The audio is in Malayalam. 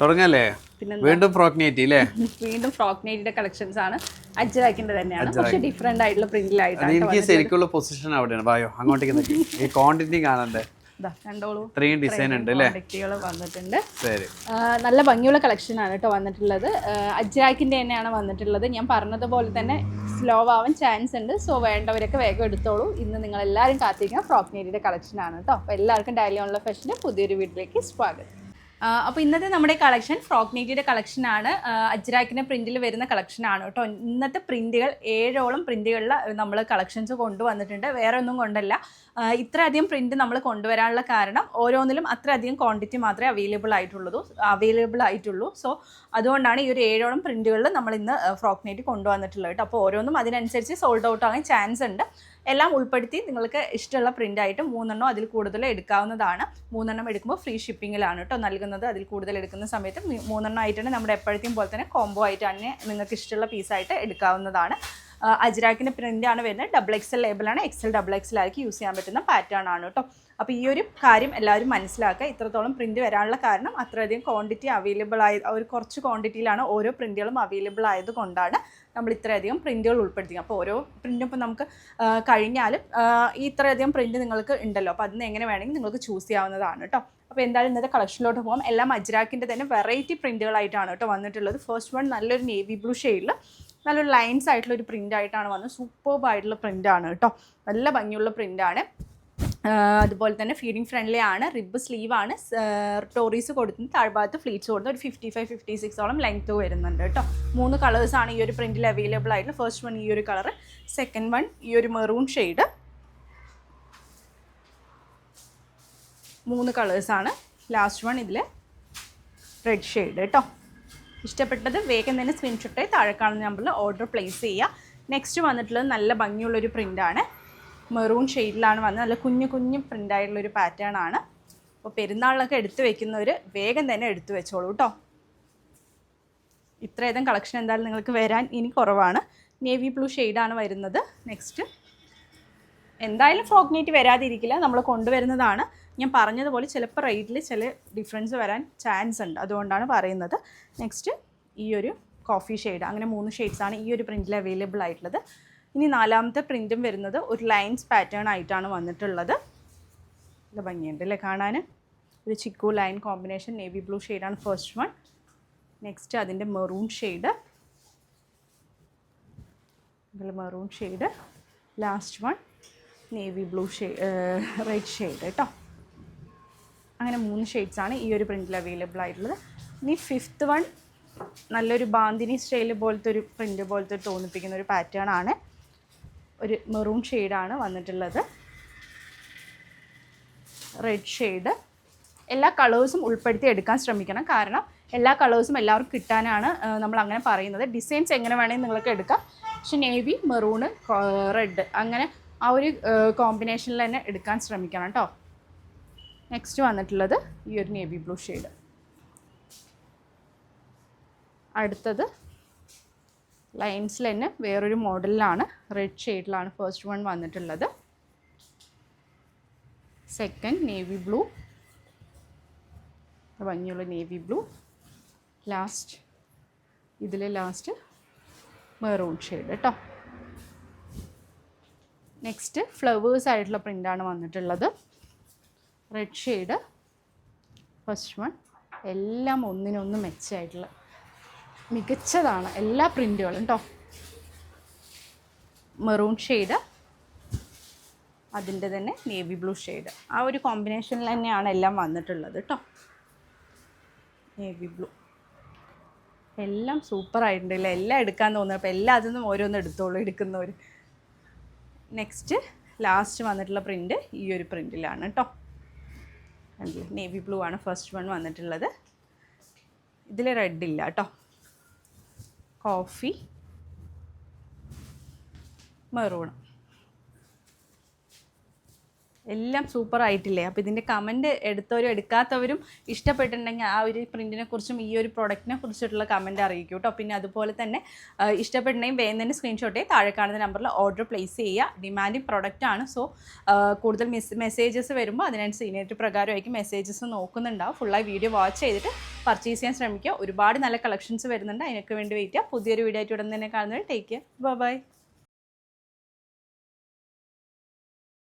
തുടങ്ങല്ലേ? വീണ്ടും ഫ്രോക്ക് നൈറ്റി അല്ലേ വീണ്ടും ഫ്രോക്ക് നൈറ്റിന്റെ കളക്ഷൻസ് ആണ്. അജ്ജാക്കിന്റെ തന്നെയാണ്. പക്ഷെ ഡിഫറെന്റ് ആയിട്ടുള്ള പ്രിന്റിലായിട്ടാണ് എനിക്ക് ശരിക്കുള്ള പൊസിഷൻ അവിടെയാണ്. ബായോ അങ്ങോട്ടേക്ക് നിൽക്കി ഈ ക്വാണ്ടിറ്റി കാണണ്ടേ? ഇത്രയും ഡിസൈൻ ഉണ്ട് അല്ലേ? വന്നിട്ടുണ്ട്. നല്ല ഭംഗിയുള്ള കളക്ഷൻ ആണ് കേട്ടോ വന്നിട്ടുള്ളത്. അജ്രാക്കിന്റെ തന്നെയാണ് വന്നിട്ടുള്ളത്. ഞാൻ പറഞ്ഞതുപോലെ തന്നെ സ്ലോ ആവാൻ ചാൻസ് ഉണ്ട്. സോ വേണ്ടവരൊക്കെ വേഗം എടുത്തോളൂ. ഇന്ന് നിങ്ങൾ എല്ലാവരും കാത്തിരിക്കുന്ന ഫ്രോക്ക് നേരിയുടെ കളക്ഷൻ ആണ് കേട്ടോ. അപ്പോൾ എല്ലാവർക്കും ഡയലി ഓൺലൈൻ ഫാഷന്റെ പുതിയൊരു വീട്ടിലേക്ക് സ്വാഗതം. അപ്പോൾ ഇന്നത്തെ നമ്മുടെ കളക്ഷൻ ഫ്രോക്ക് നീറ്റിയുടെ കളക്ഷനാണ് അജ്രാക്കിന്റെ പ്രിന്റിൽ വരുന്ന കളക്ഷനാണ് കേട്ടോ. ഇന്നത്തെ പ്രിന്റുകൾ ഏഴോളം പ്രിന്റുകളിൽ നമ്മൾ കളക്ഷൻസ് കൊണ്ടുവന്നിട്ടുണ്ട്. വേറെ ഒന്നും കൊണ്ടല്ല. ഇത്രയധികം പ്രിന്റ് നമ്മൾ കൊണ്ടുവരാനുള്ള കാരണം ഓരോന്നിലും അത്രയധികം ക്വാണ്ടിറ്റി മാത്രമേ അവൈലബിൾ ആയിട്ടുള്ളൂ. അവൈലബിൾ ആയിട്ടുള്ളൂ. സോ അതുകൊണ്ടാണ് ഈ ഒരു ഏഴോളം പ്രിന്റുകളിൽ നമ്മൾ ഇന്ന് ഫ്രോക്ക് നെറ്റ് കൊണ്ടുവന്നിട്ടുള്ളത് കേട്ടോ. അപ്പോൾ ഓരോന്നും അതിനനുസരിച്ച് സോൾഡ് ഔട്ട് ആകാൻ ചാൻസ് ഉണ്ട്. എല്ലാം ഉൾപ്പെടുത്തി നിങ്ങൾക്ക് ഇഷ്ടമുള്ള പ്രിന്റ് ആയിട്ട് മൂന്നെണ്ണം അതിൽ കൂടുതൽ എടുക്കാവുന്നതാണ്. മൂന്നെണ്ണം എടുക്കുമ്പോൾ ഫ്രീ ഷിപ്പിങ്ങിലാണ് കേട്ടോ നൽകുന്നത്. അതിൽ കൂടുതൽ എടുക്കുന്ന സമയത്ത് മൂന്നെണ്ണം ആയിട്ടാണ് നമ്മുടെ എപ്പോഴത്തെയും പോലെ തന്നെ കോംബോ ആയിട്ടാണ് നിങ്ങൾക്ക് ഇഷ്ടമുള്ള പീസായിട്ട് എടുക്കാവുന്നതാണ്. അജ്രാക്കിന്റെ പ്രിന്റ് ആണ് വരുന്നത്. ഡബിൾ എക്സൽ ലേബിളാണ് എക്സൽ ഡബിൾ എക്സൽ ആയിരിക്കും യൂസ് ചെയ്യാൻ പറ്റുന്ന പാറ്റേൺ ആണ് കേട്ടോ അപ്പോൾ ഈ ഒരു കാര്യം എല്ലാവരും മനസ്സിലാക്കുക. ഇത്രത്തോളം പ്രിന്റ് വരാനുള്ള കാരണം അത്രയധികം ക്വാണ്ടിറ്റി അവൈലബിൾ ആയ ഒരു കുറച്ച് ക്വാണ്ടിറ്റിയിലാണ് ഓരോ പ്രിന്റുകളും അവൈലബിൾ ആയതുകൊണ്ടാണ് നമ്മൾ ഇത്രയധികം പ്രിന്റുകൾ ഉൾപ്പെടുത്തി അപ്പോൾ ഓരോ പ്രിന്റും ഇപ്പോൾ നമുക്ക് കഴിഞ്ഞാലും ഈ ഇത്രയധികം പ്രിന്റ് നിങ്ങൾക്ക് ഉണ്ടല്ലോ. അപ്പോൾ അതിന് എങ്ങനെ വേണമെങ്കിൽ നിങ്ങൾക്ക് ചൂസ് ചെയ്യാവുന്നതാണ് കേട്ടോ അപ്പോൾ എന്തായാലും ഇന്നത്തെ കളക്ഷനിലോട്ട് പോകാം എല്ലാം അജ്രാക്കിന്റെ തന്നെ വെറൈറ്റി പ്രിന്റുകളായിട്ടാണ് കേട്ടോ വന്നിട്ടുള്ളത്. ഫസ്റ്റ് വൺ നല്ലൊരു നേവി ബ്ലൂ ഷെയ്ഡിൽ നല്ലൊരു ലൈൻസ് ആയിട്ടുള്ള ഒരു പ്രിന്റ് ആയിട്ടാണ് വന്നത്. സൂപ്പർബ് ആയിട്ടുള്ള ആണ് കേട്ടോ. നല്ല ഭംഗിയുള്ള പ്രിന്റ് ആണ്. അതുപോലെ തന്നെ ഫീഡിങ് ഫ്രണ്ട്ലി ആണ്. റിബ് സ്ലീവ് ആണ്. ടോറീസ് കൊടുത്തിന് താഴ്ഭാഗത്ത് ഫ്ലീറ്റ്സ് കൊടുത്ത് ഒരു ഫിഫ്റ്റി ഫൈവ് ഫിഫ്റ്റി സിക്സോളം ലെങ്ത്ത് വരുന്നുണ്ട് കേട്ടോ. മൂന്ന് കളേഴ്സ് ആണ് ഈ ഒരു പ്രിന്റിൽ അവൈലബിൾ ആയിട്ടുള്ള ഫസ്റ്റ് വൺ ഈ ഒരു കളർ സെക്കൻഡ് വൺ ഈ ഒരു മെറൂൺ ഷെയ്ഡ് മൂന്ന് കളേഴ്സാണ് ലാസ്റ്റ് വൺ ഇതിൽ റെഡ് ഷെയ്ഡ് കേട്ടോ. ഇഷ്ടപ്പെട്ടത് വേഗം തന്നെ സ്ക്രീൻഷോട്ട് താഴെ കാണുന്ന നമ്പറിൽ ഓർഡർ പ്ലേസ് ചെയ്യുക. നെക്സ്റ്റ് വന്നിട്ടുള്ളത് നല്ല ഭംഗിയുള്ളൊരു പ്രിന്റാണ് മെറൂൺ ഷെയ്ഡിലാണ് വന്നത്. നല്ല കുഞ്ഞു കുഞ്ഞു പ്രിന്റായിട്ടുള്ളൊരു പാറ്റേൺ ആണ്. അപ്പോൾ പെരുന്നാളിലൊക്കെ എടുത്തു വെക്കുന്നവർ വേഗം തന്നെ എടുത്തു വെച്ചോളൂ കേട്ടോ ഇത്രയധികം കളക്ഷൻ എന്തായാലും നിങ്ങൾക്ക് വരാൻ ഇനി കുറവാണ്. നേവി ബ്ലൂ ഷെയ്ഡാണ് വരുന്നത്. നെക്സ്റ്റ് എന്തായാലും ഫ്രോക്ക് നൈറ്റ് വരാതിരിക്കില്ല. നമ്മൾ കൊണ്ടുവരുന്നതാണ്. ഞാൻ പറഞ്ഞതുപോലെ ചിലപ്പോൾ റേറ്റിൽ ചില ഡിഫറൻസ് വരാൻ ചാൻസ് ഉണ്ട്. അതുകൊണ്ടാണ് പറയുന്നത്. നെക്സ്റ്റ് ഈ ഒരു കോഫി ഷെയ്ഡ് അങ്ങനെ മൂന്ന് ഷെയ്ഡ്സാണ് ഈ ഒരു പ്രിന്റിൽ അവൈലബിൾ ആയിട്ടുള്ളത്. ഇനി നാലാമത്തെ പ്രിന്റും വരുന്നത് ഒരു ലൈൻസ് പാറ്റേൺ ആയിട്ടാണ് വന്നിട്ടുള്ളത്. നല്ല ഭംഗിയുണ്ട് അല്ലേ കാണാൻ ഒരു ചിക്കു ലൈൻ കോമ്പിനേഷൻ നേവി ബ്ലൂ ഷെയ്ഡാണ് ഫസ്റ്റ് വൺ നെക്സ്റ്റ് അതിന്റെ maroon shade maroon shade last one navy blue shade red shade കേട്ടോ? അങ്ങനെ മൂന്ന് ഷെയ്ഡ്സ് ആണ് ഈ ഒരു പ്രിന്റിൽ അവൈലബിൾ ആയിട്ടുള്ളത്. ഇനി ഫിഫ്ത്ത് വൺ നല്ലൊരു ബാന്തിനി സ്റ്റൈൽ പോലത്തെ ഒരു പ്രിന്റ് പോലത്തെ തോന്നിപ്പിക്കുന്ന ഒരു പാറ്റേൺ ആണ്. ഒരു മെറൂൺ ഷെയ്ഡാണ് വന്നിട്ടുള്ളത്. റെഡ് ഷെയ്ഡ് എല്ലാ കളേഴ്സും ഉൾപ്പെടുത്തി എടുക്കാൻ ശ്രമിക്കണം. കാരണം എല്ലാ കളേഴ്സും എല്ലാവർക്കും കിട്ടാനാണ് നമ്മൾ അങ്ങനെ പറയുന്നത്. ഡിസൈൻസ് എങ്ങനെ വേണമെങ്കിൽ നിങ്ങൾക്ക് എടുക്കാം. പക്ഷെ നേവി മെറൂണ് റെഡ് അങ്ങനെ ആ ഒരു കോമ്പിനേഷനിൽ തന്നെ എടുക്കാൻ ശ്രമിക്കണം കേട്ടോ നെക്സ്റ്റ് വന്നിട്ടുള്ളത് ഈ ഒരു നേവി ബ്ലൂ ഷെയ്ഡ് അടുത്തത് ലൈൻസിൽ തന്നെ വേറൊരു മോഡലിലാണ് റെഡ് ഷെയ്ഡിലാണ് ഫസ്റ്റ് വൺ വന്നിട്ടുള്ളത്. സെക്കൻഡ് നേവി ബ്ലൂ ഭംഗിയുള്ള നേവി ബ്ലൂ ലാസ്റ്റ് ഇതിലെ ലാസ്റ്റ് മെറൂൺ ഷെയ്ഡ് കേട്ടോ നെക്സ്റ്റ് ഫ്ലവേഴ്സ് ആയിട്ടുള്ള പ്രിന്റാണ് വന്നിട്ടുള്ളത്. റെഡ് ഷെയ്ഡ് ഫസ്റ്റ് വൺ എല്ലാം ഒന്നിനൊന്ന് മെച്ചമായിട്ടുള്ള മികച്ചതാണ് എല്ലാ പ്രിന്റുകളും കേട്ടോ മെറൂൺ ഷെയ്ഡ് അതിന്റെ തന്നെ നേവി ബ്ലൂ ഷെയ്ഡ് ആ ഒരു കോമ്പിനേഷനിൽ തന്നെയാണ് എല്ലാം വന്നിട്ടുള്ളത് കേട്ടോ നേവി ബ്ലൂ എല്ലാം സൂപ്പർ ആയിട്ടുണ്ട് ഇല്ല എല്ലാം എടുക്കാൻ തോന്നുന്നു അപ്പോൾ എല്ലാ അതിൽ നിന്നും ഓരോന്ന് എടുത്തോളൂ എടുക്കുന്നവർ നെക്സ്റ്റ് ലാസ്റ്റ് വന്നിട്ടുള്ള പ്രിന്റ് ഈ ഒരു പ്രിന്റിലാണ് കേട്ടോ നേവി ബ്ലൂ ആണ് ഫസ്റ്റ് വൺ വന്നിട്ടുള്ളത്. ഇതിൽ റെഡ് ഇല്ല കേട്ടോ കോഫി മെറൂൺ എല്ലാം സൂപ്പർ ആയിട്ടില്ലേ? അപ്പോൾ ഇതിന്റെ കമന്റ് എടുത്തവരും എടുക്കാത്തവരും ഇഷ്ടപ്പെട്ടിട്ടുണ്ടെങ്കിൽ ആ ഒരു പ്രിന്റിനെ കുറിച്ചും ഈ ഒരു പ്രൊഡക്റ്റിനെ കുറിച്ചിട്ടുള്ള കമന്റ് അറിയിക്കും കേട്ടോ. പിന്നെ അതുപോലെ തന്നെ ഇഷ്ടപ്പെട്ടുണ്ടെങ്കിൽ വേഗം തന്നെ സ്ക്രീൻഷോട്ട് താഴെ കാണുന്ന നമ്പറിൽ ഓർഡർ പ്ലേസ് ചെയ്യുക. ഡിമാൻഡിങ് പ്രൊഡക്റ്റ് ആണ്. സോ കൂടുതൽ മെസ് മെസ്സേജസ് വരുമ്പോൾ അതിനനുസരിച്ച് സീനിയറിറ്റി പ്രകാരമായിരിക്കും മെസ്സേജസ് നോക്കുന്നുണ്ടാവും. ഫുള്ളായി വീഡിയോ വാച്ച് ചെയ്തിട്ട് പർച്ചേസ് ചെയ്യാൻ ശ്രമിക്കുക. ഒരുപാട് നല്ല കളക്ഷൻസ് വരുന്നുണ്ട്. അതിനൊക്കെ വേണ്ടി വെയിറ്റ് ചെയ്യുക. പുതിയൊരു വീഡിയോ ആയിട്ട് ഉടൻ തന്നെ കാണുന്നത് ടേക്ക് കെയർ ബൈ